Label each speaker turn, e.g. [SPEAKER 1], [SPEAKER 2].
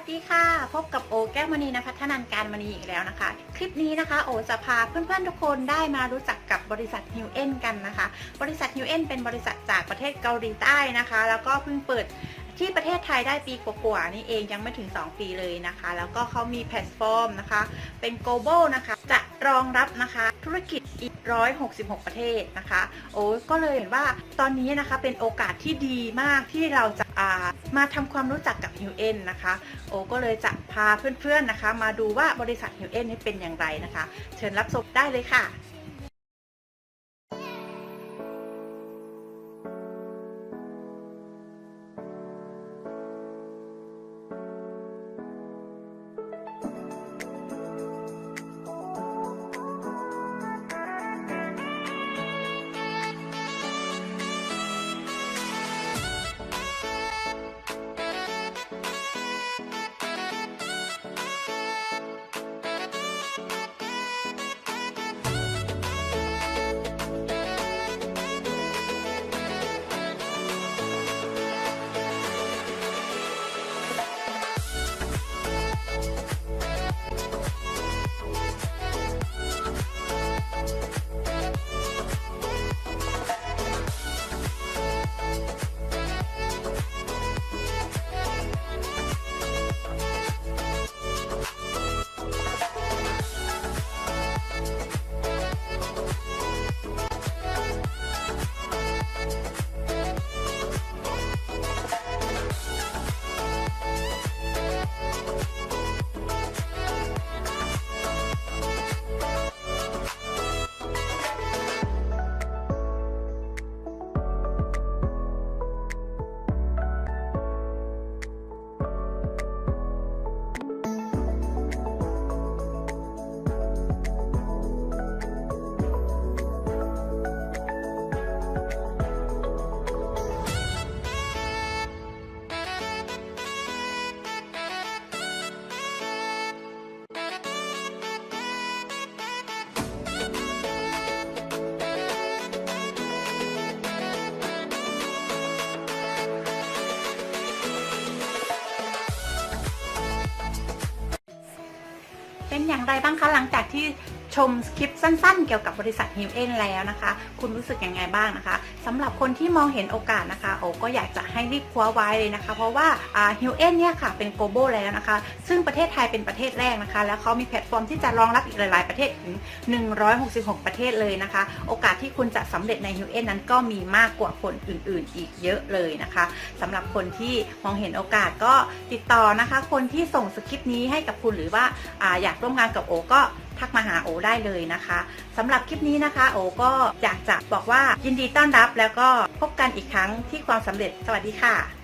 [SPEAKER 1] สดีค่ะ พบกับโอแก้วมณีนะพัฒนันการมณีอีกแล้วนะคะ คลิปนี้นะคะ โอจะพาเพื่อนๆทุกคนได้มารู้จักกับบริษัทฮิวเอ็นกันนะคะ บริษัทฮิวเอ็นเป็นบริษัทจากประเทศเกาหลีใต้นะคะ แล้วก็เพิ่งเปิด ที่ประเทศไทยได้ปีกว่าๆนี่เองยังไม่ถึง 2 ปีเลยนะคะ แล้วก็เขามีแพลตฟอร์มนะคะ เป็น global นะคะ จะรองรับนะคะธุรกิจอีก 166 ประเทศนะคะ โอ้ก็เลยเห็นว่าตอนนี้นะคะเป็นโอกาสที่ดีมากที่เราจะามาทำความรู้จักกับฮิวเอ็นนะคะ โอ้ก็เลยจะพาเพื่อนๆนะคะ มาดูว่าบริษัทฮิวเอ็นนี่เป็นอย่างไรนะคะ เชิญรับชมได้เลยค่ะ เป็นอย่างไรบ้างคะหลังจากที่ ชมคลิปสั้นๆ เกี่ยวกับบริษัทฮิวเอ็นแล้วนะคะ คุณรู้สึกยังไงบ้างนะคะสำหรับคนที่มองเห็นโอกาสนะคะ โอก็อยากจะให้รีบคว้าไว้เลยนะคะ เพราะว่าฮิวเอ็นเนี่ยค่ะเป็น global แล้วนะคะ ซึ่งประเทศไทยเป็นประเทศแรกนะคะ แล้วเขามีแพลตฟอร์มที่จะรองรับอีกหลายๆประเทศถึง 166 ประเทศเลยนะคะ โอกาสที่คุณจะสำเร็จในฮิวเอ็นนั้นก็มีมากกว่าคนอื่น ๆ อีกเยอะเลยนะคะสำหรับคนที่มองเห็นโอกาสก็ติดต่อนะคะ คนที่ส่งสคริปต์นี้ให้กับคุณหรือว่าอาอยากร่วมงานกับโอก็ ทักมาหาโอได้เลยนะคะสำหรับคลิปนี้นะคะ โอก็อยากจะบอกว่ายินดีต้อนรับแล้วก็พบกันอีกครั้งที่ความสำเร็จสวัสดีค่ะ